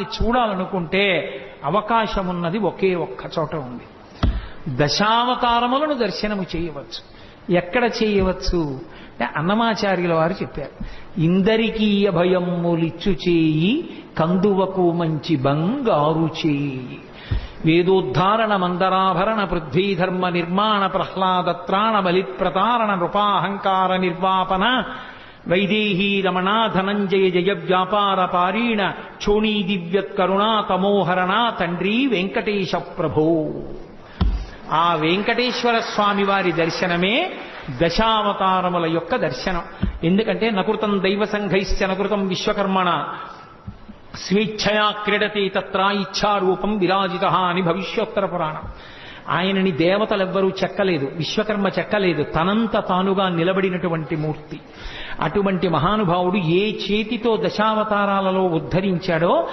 అవతారాల్ని చూడాలనుకుంటే అవకాశం ఉన్నది ఒకే ఒక్క చోట ఉంది. దశావతారములను దర్శనము చేయవచ్చు. ఎక్కడ చేయవచ్చు? అన్నమాచార్యుల వారు చెప్పారు. ఇందరికీ అభయమ్ములిచ్చు చేయి కందువకు మంచి బంగారు చేయి. వేదోద్ధారణ మందరాభరణ పృథ్వీధర్మ నిర్మాణ ప్రహ్లాదత్రాణ బలిప్రతారణ నృపాహంకార నిర్వాపన వైదేహీ రమణా ధనంజయ జయ వ్యాపార పారీణ క్షోణీ దివ్యత్కరుణా తమోహరణ తండ్రి వెంకటేశ ప్రభో ఆ వెంకటేశ్వర స్వామి వారి దర్శనమే దశావతారముల యొక్క దర్శనం. ఎందుకంటే నకృతం దైవ సంఘైశ్చ నకృతం విశ్వకర్మణ స్వేచ్ఛయా క్రీడతే తత్ర ఇచ్చారూపం విరాజిత అని భవిష్యోత్తర పురాణం. ఆయనని దేవతలెవ్వరూ చెక్కలేదు విశ్వకర్మ చెక్కలేదు తనంత తానుగా నిలబడినటువంటి మూర్తి. అటువంటి మహానుభావుడు ఏ చేతితో దశావతారాలలో ఉద్ధరించాడో